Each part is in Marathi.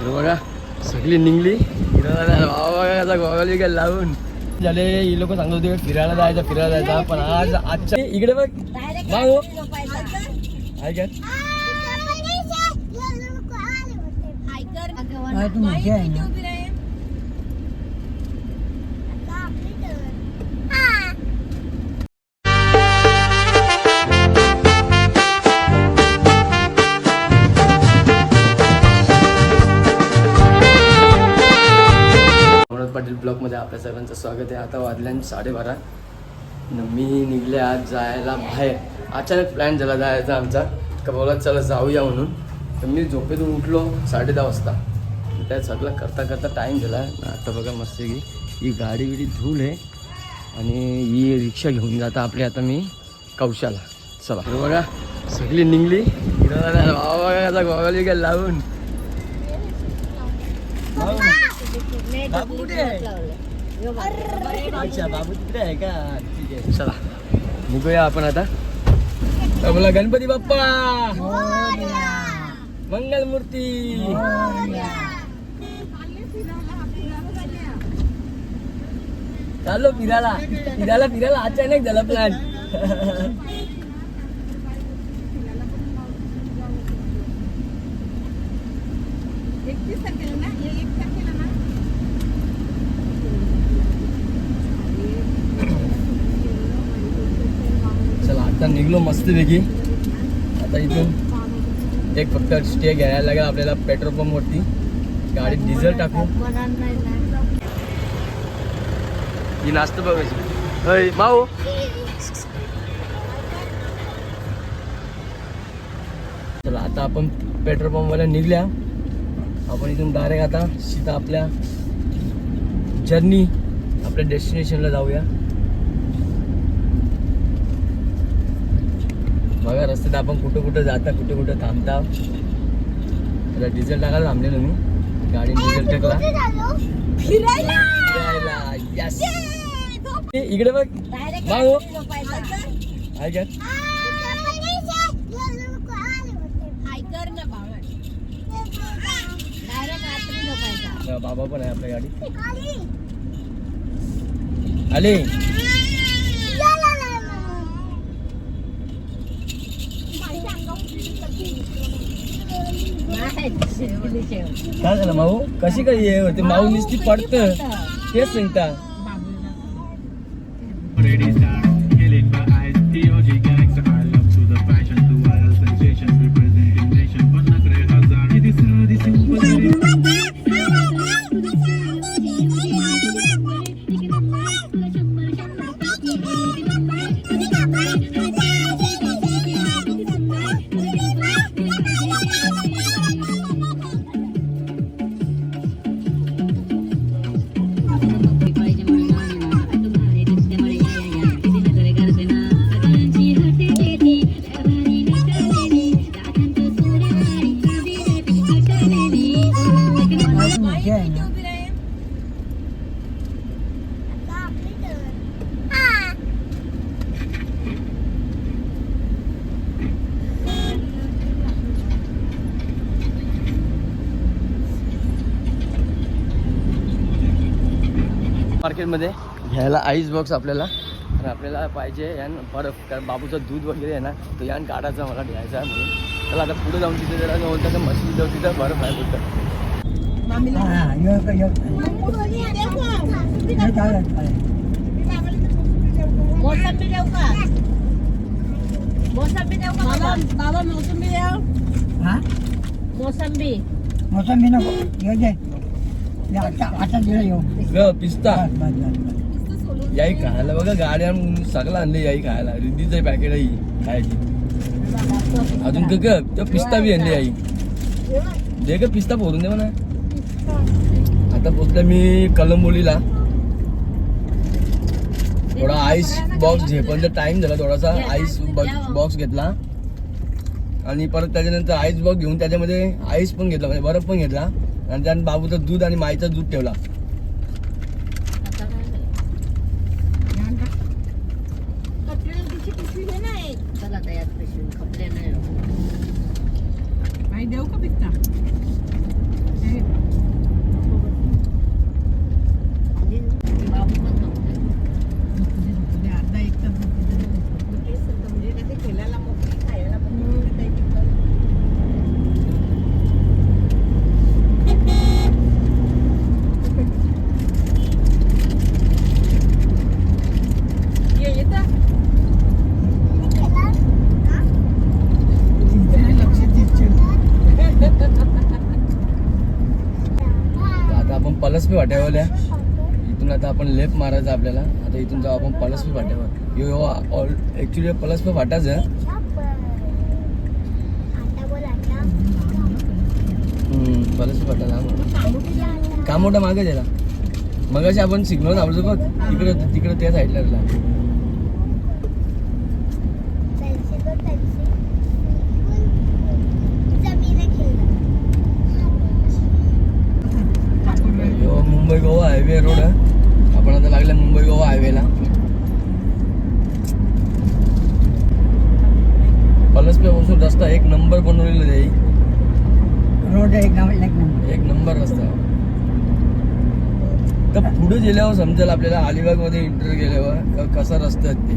बघा सगळी निघली. बिगल लावून. झाले ही लोक सांगत होते फिरायला जायचं फिरायला जायचं पण आज आजच्या इकडे बघ. भाऊ ऐक पाटील ब्लॉकमध्ये आपल्या सर्वांचं स्वागत आहे. आता वाजल्यान साडेबारा. मी निघले आज जायला बाहेर. अचानक प्लॅन झाला जायचा आमचा. का बोला चला जाऊया म्हणून. तर मी झोपेतून उठलो साडे दहा वाजता. त्या सगळं करता करता टाईम झाला. आता बघा मस्त की ही गाडी बिडी धूल आहे. आणि ही रिक्षा घेऊन जाता आपली आता मी कौशाला. चला. बघा सगळी निघली. बाबा लावून. बाबू कुठे आहे? अच्छा बाबू तिकडे आहे का ठीक आहे चला निघूया आपण आता तर बोला गणपती बाप्पा मंगल मूर्ती चाललो फिरायला फिरायला फिरायला अचानक झाला प्लॅन चला आता निघलो मस्तपैकी. आता इथून एक फक्त स्टे घ्यायला लागेल आपल्याला पेट्रोल पंपवरती. गाडीत डिझेल टाकू. ही नाचतं बघायची. हय माऊ चला आता आपण पेट्रोल पंपवाल्या निघल्या. आपण इथून डायरेक्ट आता सीधा आपल्या जर्नी आपल्या डेस्टिनेशनला जाऊया. बघा रस्त्यात आपण कुठं कुठं जाता कुठं कुठं थांबता. त्याला डिझेल टाकायला थांबलेलो मी. गाडी डिझेल टाकला फिरायला! यस इकडे बघ. भाऊ ऐकत बाबा पण आहे आपल्या गाडी आले. काय झालं माऊ? कशी काय होते? माऊ नुसती पडत. तेच सांगता. मार्केटमध्ये घ्यायला आईस बॉक्स आपल्याला. तर आपल्याला पाहिजे यान बर्फ कारण बाबूचं दूध वगैरे आहे ना तो यान काढायचा मला घ्यायचा आहे म्हणून. त्याला आता पुढे जाऊन तिथे जरा बोलतं तर मशीन जाऊ तिथं बर्फ आहे बोलतं मोसंबी देऊ का? मोसंबी देऊ का बाबा? बाबा मोसंबी देऊ. मोसंबी. मोसंबी नको. येऊ दे. आता आता दिलं येऊ. ग पिस्ता. याई खायला बघा गाड्या सगळं आणले याई खायला. रिद्धीचं पॅकेट आहे खायची. अजून क तो पिस्ता बी आणली आई दे ग पिस्ता भरून दे म्हणा. आता पोचला मी कलंबोलीला थोडा आईस बॉक्स झेपणचा टाइम झाला थोडासा. आईस बॉक्स घेतला. आणि परत त्याच्यानंतर आईस बॉक्स घेऊन त्याच्यामध्ये आईस पण घेतला. म्हणजे बर्फ पण घेतला. आणि त्यानंतर बाबूचं दूध आणि माईचं दूध ठेवला चला तयार पिशवी खपले नाही आई देऊ का पिस्ता पलसपी वाट्यावर इथून आता आपण लेप मारायचा आपल्याला. आता इथून जाऊ आपण पलसपी फाट्यावर यो ऑल ॲक्च्युली पलसपी फाटाच आहे पलसपी फाटा लांब का मोठा मागे त्याला मगाशी आपण सिग्नल आवडतो बघ तिकडे तिकडे त्या साईडला गेला. यो मुंबई गोवा हायवे रोड. आहे आपण आता लागल्या मुंबई गोवा हायवेला. पलसपे पासून रस्ता एक नंबर बनवलेला आहे रोड एक नंबर एक नंबर. रस्ता. तर पुढे गेल्यावर समजेल आपल्याला अलिबागमध्ये इंटर गेल्यावर कसा रस्ता आहे ते.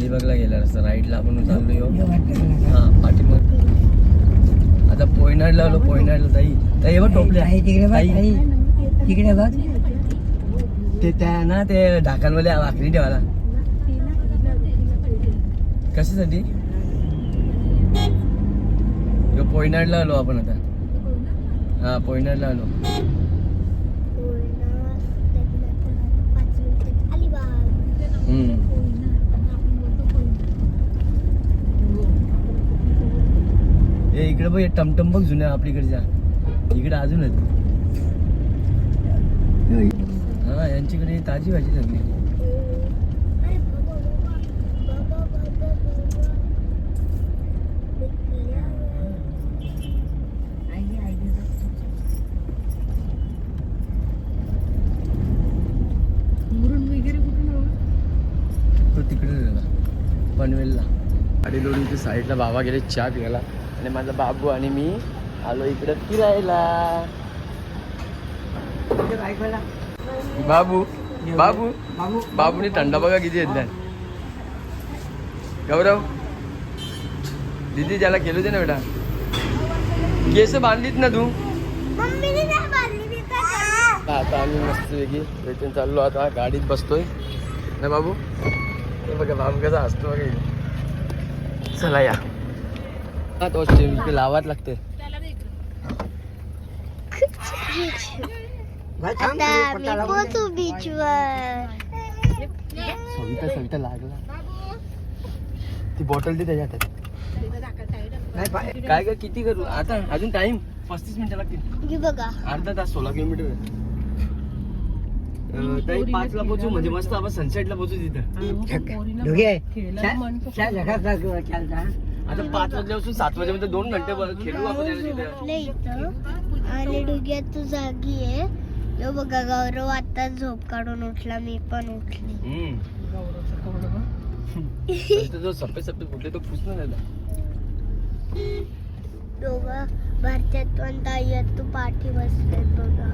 अलिबागला गेला रस्ता राईटला आपण चाललो यो हे पाठीमाग. आता पोयनाडला आलो पोयनाडला ताई. ताई बघ टोपल्या. ताई तिकडे बघ ताई, ताई. तिकडे बघ. ते त्या ना ते ढाकांमध्ये वाकडी ठेवायला. कशासाठी? यो पोयनाडला आलो आपण आता. हा पोयनाडला आलो. हम्म. ए इकडे बघ टमटम बघ जुन्या आपलीकडच्या. इकडे अजून आहेत हा यांच्याकडे ताजी भाजी सगळी. तो तिकडे पनवेलला. गाडी लोडून ते साईडला बाबा गेले चहा प्यायला आणि माझा बाबू आणि मी आलो इकडे फिरायला. बाबू बाबू बाबू बाबूने थंडा बघा किती येत गौरव दीदी त्याला केलं होते ना बेटा. केस बांधलीत ना तू? आता आम्ही मस्त वेगळी भेटून चाललो आता गाडीत बसतोय. ना बाबू? बघा बाबू कसा असतो बघा इथे. चला या. हा तो लावाच लागते. पोचू सविता सविता लागला. ती बॉटल दे त्याच्या हातात काय काय किती करू? आता अजून टाइम पस्तीस मिनिटं लागतील. बघा. अर्धा तास सोळा किलोमीटर. म्हणजे मस्त आपण तिथं. किंवा चालता आता पाच वाजल्यापासून सात वाजेपर्यंत दोन घंटे ब- खेळू आपण याला तिथं. उठले इथं. आणि डुग्यात तू जागी आहे यो बघा गौरव आता झोप काढून उठला मी पण उठली. जो सफेद सफेद कुठले तो पुसणं झाला दोघं भारतात पण ताई तू पाठी बसले बघा.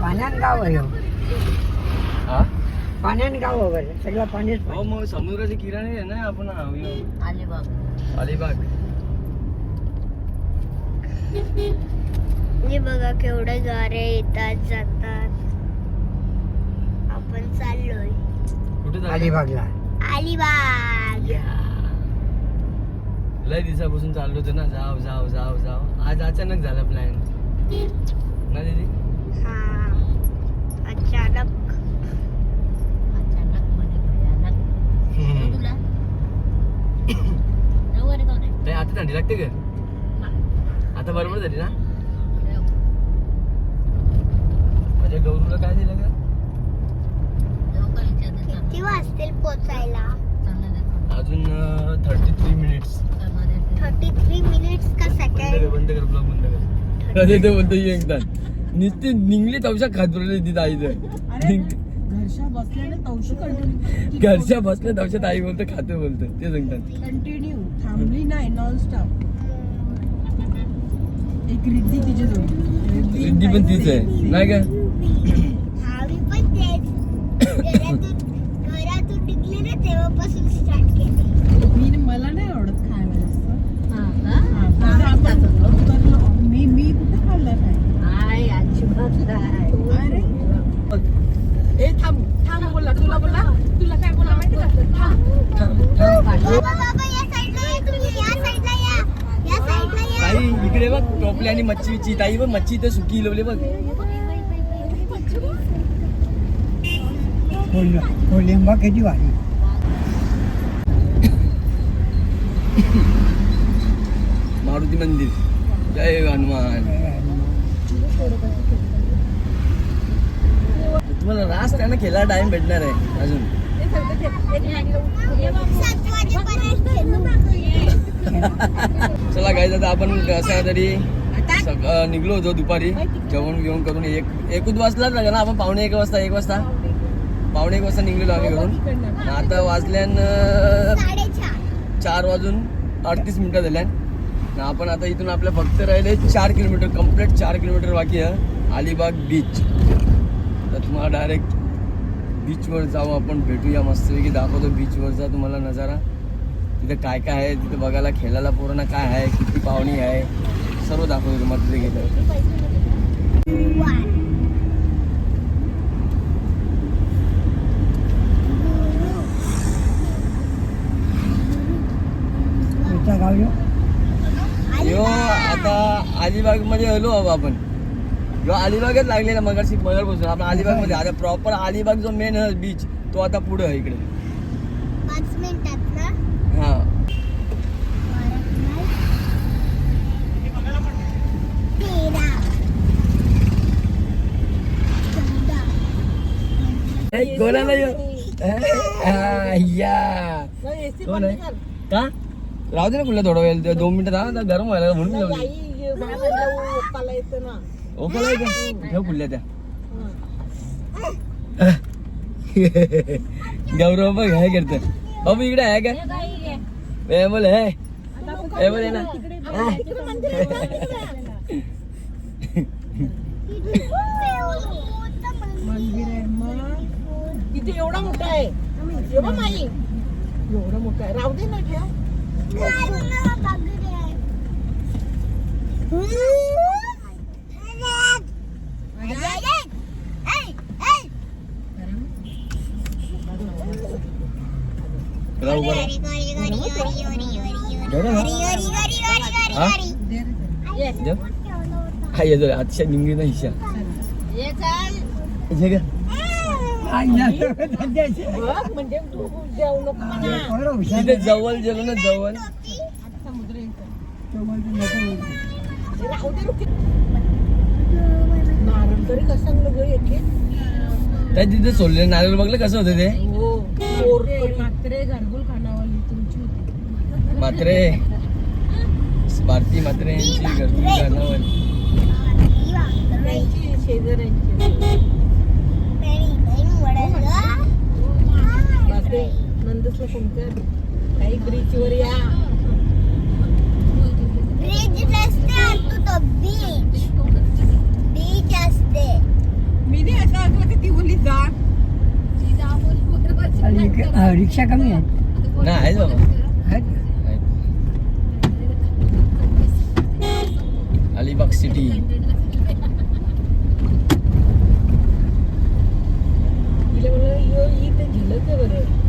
पाण्यात गाव आहे हो. हा? सगळं पाणीच हो मग समुद्राचे किराणे आहे ना आपण हा, अलिबाग. हे बघा केवढे गारे येतात जातात. आपण चाललोय. कुठे? अलिबागला. अलिबाग. लय दिवसापासून चाललो होतो ना. जाव जाव जाव जाव. आज अचानक झाला प्लॅन ना हा. अचानक. अचानक म्हणजे भयानक तुला? रवर गाव रे. नाही आता थंडी लागते का? आता बरोबर झाली ना? म्हणजे गौरूला काय दिलं का किती वाजतील पोचायला? अजून thirty three minutes thirty three minutes का बंद सेकंड बंद कर ब्लॉग बंद कर. अरे ते बोलतो नुसती निघली तवशा खात बरं तिथं आई अरे घरच्या तवशी बसल्या तवशात आई बोलतो खाते बोलतो ते सांगतात. कंटिन्यू थांबली नाही नॉन स्टॉप एक रिद्धी तिची रिद्धी पण तीच आहे. नाही का? आम्ही पण तेच. घरातून घरातून निघले ना तेव्हापासून स्टार्ट केलं. मी मला नाही आवडत खायला जास्त हा, पण आपण करणं- मी मी कुठे खाल्लं नाही अरे ए थांब थांब बोला तुला बोला तुला काय बोला माहिती का ताई इकडे बघ टोपली आणि मच्छीची. ताई बघ मच्छी इथे सुकी लवले बघ. कोलिंबा किती भारी मारुती मंदिर. जय हनुमान. मला रास त्यांना खेळायला टाइम भेटणार आहे अजून. चला काय आता आपण कसं तरी निघलो होतो दुपारी. जेवण घेऊन करून एक एकूच वाजलाच ना आपण पावणे एक वाजता एक वाजता. पावणे एक वाजता निघलेलो आम्ही घरून. आता वाजल्यान चार वाजून अडतीस मिनिटं झाल्यान आपण आता इथून आपल्या फक्त राहिले चार किलोमीटर कंप्लीट चार किलोमीटर बाकी आहे अलिबाग बीच तर तुम्हाला डायरेक्ट बीचवर जाऊ आपण भेटूया. मस्तपैकी दाखवतो बीचवरचा तुम्हाला नजारा. तिथे काय काय आहे तिथे बघायला खेळायला पोरांना काय आहे किती पाहुणी आहे सर्व दाखवतो तुम्हाला तिथे गेल्यावर. यो? यो आता अलिबागमध्ये आलो आपण. यो अलिबागच लागलेला मगाशी मगरपासून आपण अलिबागमध्ये आता प्रॉपर अलिबाग जो मेन बीच तो आता पुढे आहे इकडे. पाच मिनिटात ना? हा. यो? या कोण आहे? का? राहू दे ना कुठला थोडा वेळ ते दोन मिनिटं राहा गरम व्हायला म्हणून मी लावली ओके आहे का ठेव कुठल्या त्या गौरव बघ काय करत बाबू इकडे आहे का ए बोल हे ए बोल हे ना मंदिर आहे मग किती एवढा मोठा आहे एवढा माई एवढा मोठा आहे राहू दे ना ठेव राहू बरं गरम हा? जेव. हा येतो अतिशय निंगली ना हिशा हे घे. बघ म्हणजे तू जेवू नको म्हणा तिथे जवळ गेलो ना जवळ समुद्र राहू दे रुकी. नारळ तरी कसं ग एके त्या तिथे सोडले नारळ बघलं कसं होतं ते? हो. मात्रे गारगुल खानावाली तुमची मात्रे. भारती मात्रे यांची शेजाऱ्यांची. बापरे नंदसला कोणत्या काही ब्रिजवर या. ब्रिज नसते तू तो बीच बीच असते मी नाही असं ऐकलं की ती बोलली जा रिक्षा कमी आहेत नाही बाबा अलिबाग सिटी. तिला म्हणलं इथं झेलत बरं.